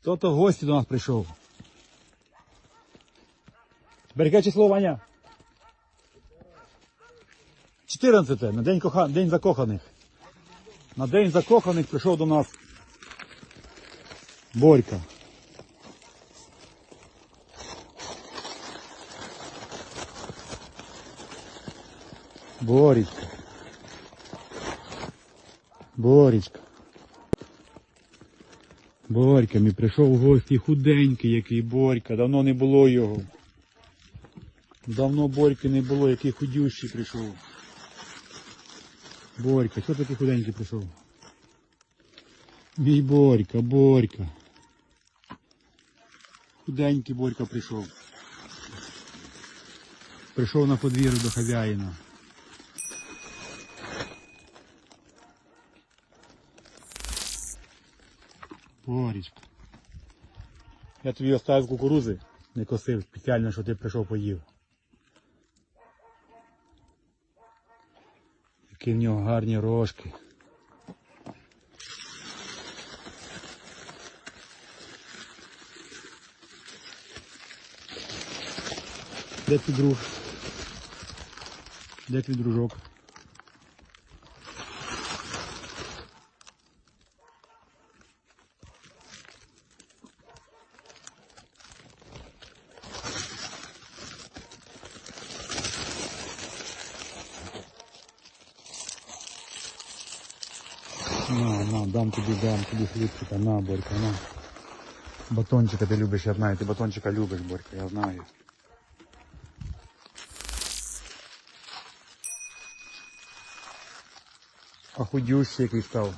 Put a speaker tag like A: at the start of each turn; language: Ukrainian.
A: Хто-то в гості до нас прийшов. Яке число, Ваня? 14 на день, коха... день закоханих. На день закоханих прийшов до нас Борька. Боречка. Боречка. Борька, мій прийшов в гості худенький, який Борька, давно не було його. Давно Борьки не було, який худющий прийшов. Борька, що такий худенький прийшов? Мій Борька, Борька. Худенький Борька прийшов. Прийшов на подвір'я до хазяїна. Боречка. Я тобі оставив кукурузи, не косив спеціально, що ти прийшов поїв. Які в нього гарні рожки. Де твій друг? Де твій дружок? На, на, дам тобі, дам тобі хлібчика, на, Борька, на. Батончика ти любиш, я знаю, ти батончика любиш, Борька, я знаю. А худющий який став.